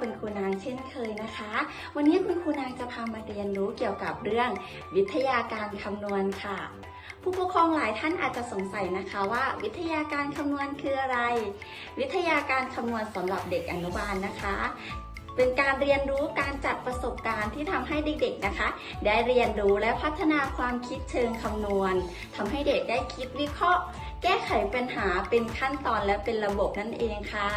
คุณครูนางเช่นเคยนะคะ วันนี้คุณครูนางจะพามาเรียนรู้เกี่ยวกับเรื่องวิทยาการคำนวณค่ะ ผู้ปกครองหลายท่านอาจจะสงสัยนะคะว่า วิทยาการคำนวณคืออะไร วิทยาการคำนวณสำหรับเด็กอนุบาลนะคะเป็นการเรียนรู้การจัดประสบการณ์ที่ทำให้เด็กๆนะคะ ได้เรียนรู้และพัฒนาความคิดเชิงคำนวณทำให้เด็กได้คิดวิเคราะห์ แก้ไขปัญหาเป็นขั้นตอนและเป็นระบบนั่นเองค่ะ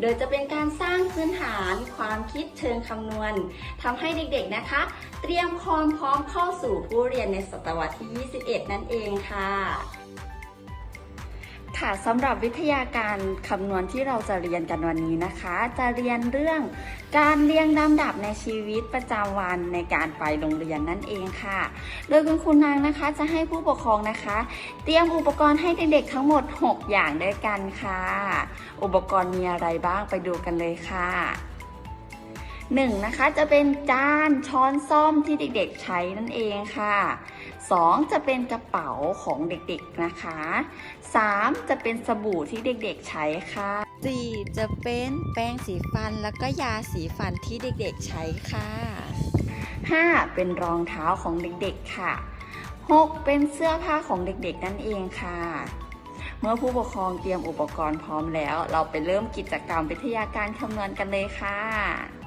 โดยจะเป็นการสร้างพื้นฐานความคิดเชิงคำนวณทำให้เด็กๆนะคะ เตรียมความพร้อมเข้าสู่ผู้เรียนในศตวรรษที่ 21 นั่นเองค่ะ ค่ะสำหรับวิทยาการคำนวณที่เราจะเรียนกันวันนี้นะคะ จะเรียนเรื่องการเรียงลำดับในชีวิตประจำวันในการไปโรงเรียนนั่นเองค่ะ โดยคุณครูนางนะคะจะให้ผู้ปกครองนะคะ เตรียมอุปกรณ์ให้เด็กๆทั้งหมด 6 อย่างด้วยกันค่ะ อุปกรณ์มีอะไรบ้างไปดูกันเลยค่ะหนึ่งนะคะจะเป็นจานช้อนซ่อมที่เด็กๆใช้นั่นเองค่ะ สองจะเป็นกระเป๋าของเด็กๆนะคะสามจะเป็นสบู่ที่เด็กๆใช้ค่ะ 4. จะเป็นแป้งสีฟันแล้วก็ยาสีฟันที่เด็กๆใช้ค่ะ 5. เป็นรองเท้าของเด็กๆค่ะ 6. เป็นเสื้อผ้าของเด็กๆนั่นเองค่ะ เมื่อผู้ปกครองเตรียมอุปกรณ์พร้อมแล้ว เราไปเริ่มกิจกรรมวิทยาการคำนวณกันเลยค่ะ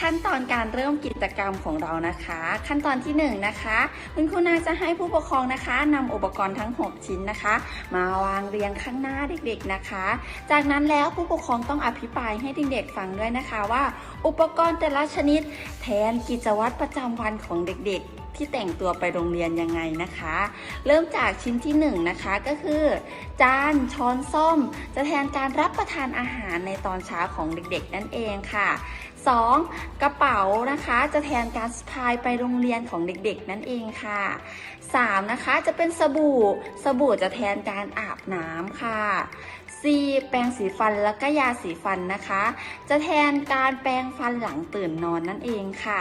ขั้นตอนการเริ่มกิจกรรมของเรานะคะ ขั้นตอนที่1นงนะคะคุณครูนาจะให้ผู้ปกครองนะคะนำอุปกรณ์ทั้ง 6 ชิ้นนะคะ มาวางเรียงข้างหน้าเด็กๆนะคะ จากนั้นแล้วผู้ปกครองต้องอภิปรายให้เด็กๆฟังด้วยนะคะว่า อุปกรณ์แต่ละชนิด แทนกิจวัตรประจำวันของเด็กๆที่แต่งตัวไปโรงเรียนยังไงนะคะ เริ่มจากชิ้นที่1นงนะคะก็คือ จานช้อนส้อม จะแทนการรับประทานอาหารในตอนเช้าของเด็กๆ นั่นเองค่ะ 2. กระเป๋านะคะจะแทนการสะพายไปโรงเรียนของเด็กๆ นั่นเองค่ะ 3. นะคะจะเป็นสบู่ สบู่จะแทนการอาบน้ำค่ะ 4. แปรงสีฟันแล้วก็ยาสีฟันนะคะ จะแทนการแปรงฟันหลังตื่นนอนนั่นเองค่ะ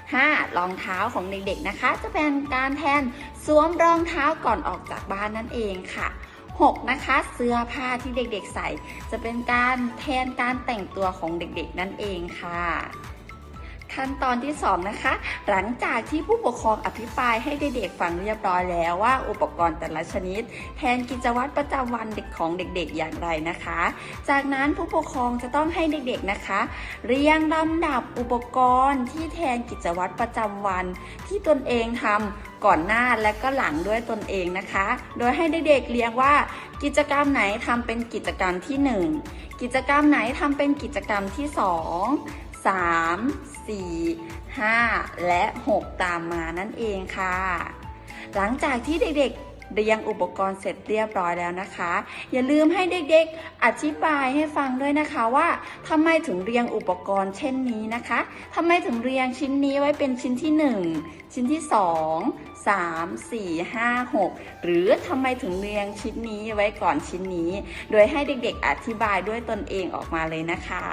5. รองเท้าของเด็กๆนะคะ จะเป็นการแทนสวมรองเท้าก่อนออกจากบ้านนั่นเองค่ะ 6. นะคะ เสื้อผ้าที่เด็กๆใส่ จะเป็นการแทนการแต่งตัวของเด็กๆนั่นเองค่ะ ขั้นตอนที่ 2 นะคะ หลังจากที่ผู้ปกครองอภิปรายให้เด็กๆฟังเรียบร้อยแล้วว่าอุปกรณ์แต่ละชนิด แทนกิจวัตรประจำวันเด็กของเด็กๆอย่างไรนะคะ จากนั้นผู้ปกครองจะต้องให้เด็กๆนะคะ เรียงลำดับอุปกรณ์ที่แทนกิจวัตรประจำวัน ที่ตนเองทำก่อนหน้าและก็หลังด้วยตนเองนะคะ โดยให้เด็กๆเรียงว่า กิจกรรมไหนทำเป็นกิจกรรมที่ 1 กิจกรรมไหนทำเป็นกิจกรรมที่ 2 3 4 5 และ 6 ตามมานั่นเองค่ะ หลังจากที่เด็กๆเรียงอุปกรณ์เสร็จเรียบร้อยแล้วนะคะ อย่าลืมให้เด็กๆ อธิบายให้ฟังด้วยนะคะว่าทำไมถึงเรียงอุปกรณ์เช่นนี้นะคะทำไมถึงเรียงชิ้นนี้ไว้เป็นชิ้นที่ 1 ชิ้นที่ 2 3 4 5 6 หรือทำไมถึงเรียงชิ้นนี้ไว้ก่อนชิ้นนี้ โดยให้เด็กๆ อธิบายด้วยตนเองออกมาเลยนะคะ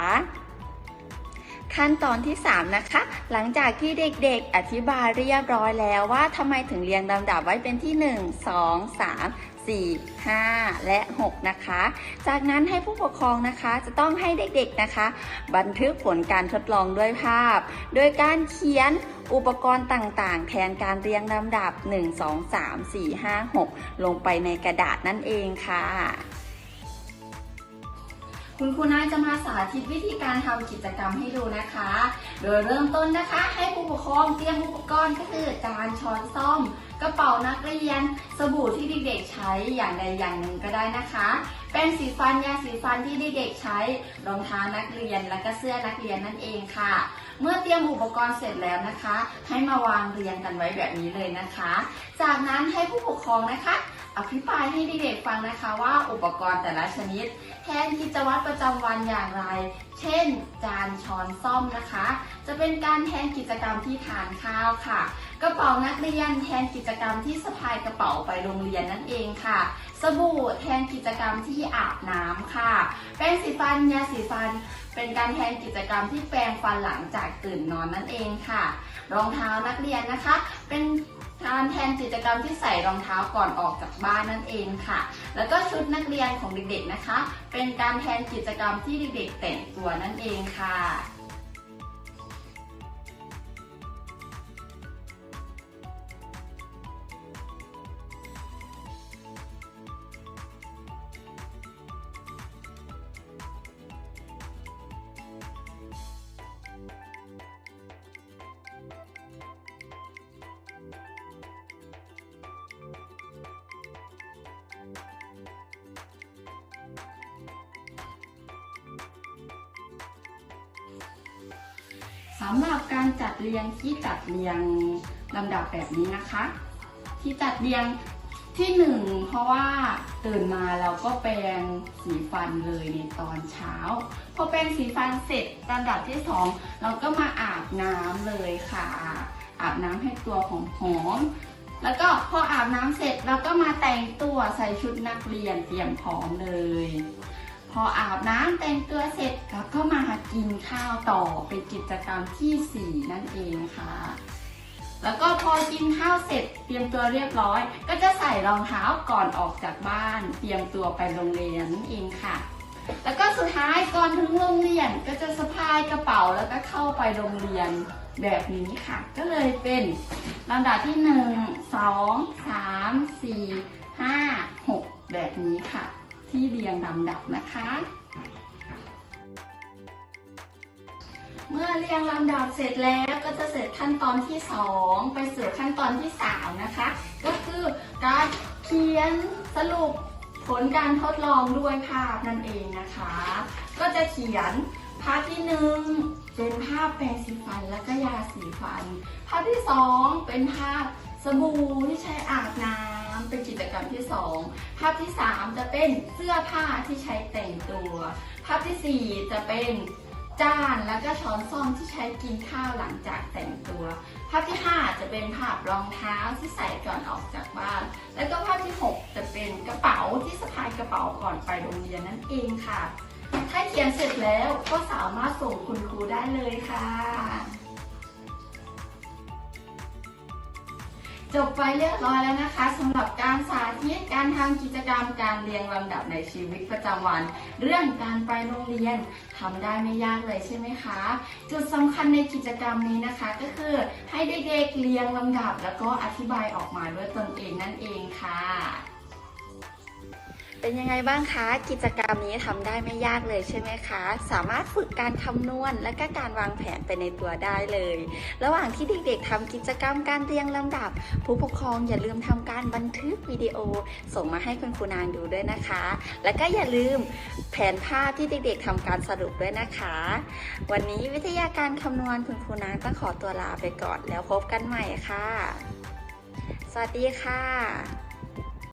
ขั้นตอนที่ 3 นะคะ หลังจากที่เด็กๆ อธิบายเรียบร้อยแล้วว่าทำไมถึงเรียงลำดับไว้เป็นที่ 1 2 3 4 5 และ 6 นะคะ จากนั้นให้ผู้ปกครองนะคะจะต้องให้เด็กๆนะคะ บันทึกผลการทดลองด้วยภาพ โดยการเขียนอุปกรณ์ต่างๆ แทนการเรียงลำดับ 1 2 3 4 5 6 ลงไปในกระดาษนั่นเองค่ะ คุณครูนายจะมาสาธิตวิธีการทำกิจกรรมให้ดูนะคะ โดยเริ่มต้นนะคะ ให้ผู้ปกครองเตรียมอุปกรณ์ก็คือจานช้อนซ่อม กระเป๋านักเรียน สบู่ที่เด็กๆใช้อย่างใดอย่างหนึ่งก็ได้นะคะแป้งสีฟันยาสีฟันที่เด็กๆใช้รองเท้านักเรียนและก็เสื้อนักเรียนนั่นเองค่ะ เมื่อเตรียมอุปกรณ์เสร็จแล้วนะคะ ให้มาวางเรียงกันไว้แบบนี้เลยนะคะ จากนั้นให้ผู้ปกครองนะคะ อภิปรายให้เด็กๆฟังนะคะว่าอุปกรณ์แต่ละชนิด แทนกิจวัตรประจำวันอย่างไร เช่น จานช้อนซ่อมนะคะ จะเป็นการแทนกิจกรรมที่ทานข้าวค่ะ กระเป๋านักเรียนแทนกิจกรรมที่สะพายกระเป๋าไปโรงเรียนนั่นเองค่ะ สบู่แทนกิจกรรมที่อาบน้ำค่ะ แป้งสีฟันยาสีฟัน เป็นการแทนกิจกรรมที่แปรงฟันหลังจากตื่นนอนนั่นเองค่ะ รองเท้านักเรียนนะคะ เป็น การแทนกิจกรรมที่ใส่รองเท้าก่อนออกจากบ้านนั่นเองค่ะ แล้วก็ชุดนักเรียนของเด็กๆนะคะ เป็นการแทนกิจกรรมที่เด็กๆแต่งตัวนั่นเองค่ะำหรับการจัดเรียงที่จัดเรียงลำดับแบบนี้นะคะ ที่จัดเรียงที่หนึ่งเพราะว่าตื่นมาเราก็แปรงสีฟันเลยในตอนเช้า พอแปรงสีฟันเสร็จลำดับที่สองเราก็มาอาบน้ำเลยค่ะ อาบน้ำให้ตัวหอมๆแล้วก็พออาบน้ำเสร็จเราก็มาแต่งตัวใส่ชุดนักเรียนเตรียมพร้อมเลย พออาบน้ำแต่งตัวเสร็จเราก็มากินข้าวต่อเป็นกิจกรรมที่ 4 นั่นเองค่ะ แล้วก็พอกินข้าวเสร็จเตรียมตัวเรียบร้อย ก็จะใส่รองเท้าก่อนออกจากบ้าน เตรียมตัวไปโรงเรียนนั่นเองค่ะ แล้วก็สุดท้ายก่อนถึงโรงเรียนก็จะสะพายกระเป๋าแล้วก็เข้าไปโรงเรียนแบบนี้ค่ะ ก็เลยเป็นลำดับที่ 1 2 3 4 5 6 แบบนี้ค่ะ ที่เรียงลำดับนะคะ เมื่อเรียงลำดับเสร็จแล้วก็จะเสร็จขั้นตอนที่ 2 ไปสู่ขั้นตอนที่ 3 นะคะ ก็คือการเขียนสรุปผลการทดลองด้วยภาพนั่นเองนะคะ ก็จะเขียนภาพที่หนึ่งเป็นภาพแปรงสีฟันและก็ยาสีฟัน ภาพที่สองเป็นภาพสบู่ที่ใช้อาบน้ำ เป็นกิจกรรมที่สองภาพที่สามจะเป็นเสื้อผ้าที่ใช้แต่งตัว ภาพที่สี่จะเป็นจานแล้วก็ช้อนซ่อมที่ใช้กินข้าวหลังจากแต่งตัว ภาพที่ห้าจะเป็นภาพรองเท้าที่ใส่ก่อนออกจากบ้าน แล้วก็ภาพที่หกจะเป็นกระเป๋าที่สะพายกระเป๋าก่อนไปโรงเรียนนั่นเองค่ะ ถ้าเขียนเสร็จแล้วก็สามารถส่งคุณครูได้เลยค่ะ จบไปเรียบร้อยแล้วนะคะสำหรับการสาธิตการทำกิจกรรมการเรียงลำดับในชีวิตประจำวัน เรื่องการไปโรงเรียนทำได้ไม่ยากเลยใช่ไหมคะ จุดสำคัญในกิจกรรมนี้นะคะก็คือให้เด็กๆเรียงลำดับ แล้วก็อธิบายออกมาด้วยตนเองนั่นเองค่ะ เป็นยังไงบ้างคะ กิจกรรมนี้ทำได้ไม่ยากเลยใช่ไหมคะ สามารถฝึกการคำนวณและก็การวางแผนไปในตัวได้เลย ระหว่างที่เด็กๆทำกิจกรรมการเรียงลำดับ ผู้ปกครองอย่าลืมทำการบันทึกวิดีโอ ส่งมาให้คุณครูนางดูด้วยนะคะ และก็อย่าลืมแผนภาพที่เด็กๆทำการสรุปด้วยนะคะ วันนี้วิทยาการคำนวณคุณครูนางต้องขอตัวลาไปก่อน แล้วพบกันใหม่ค่ะ สวัสดีค่ะ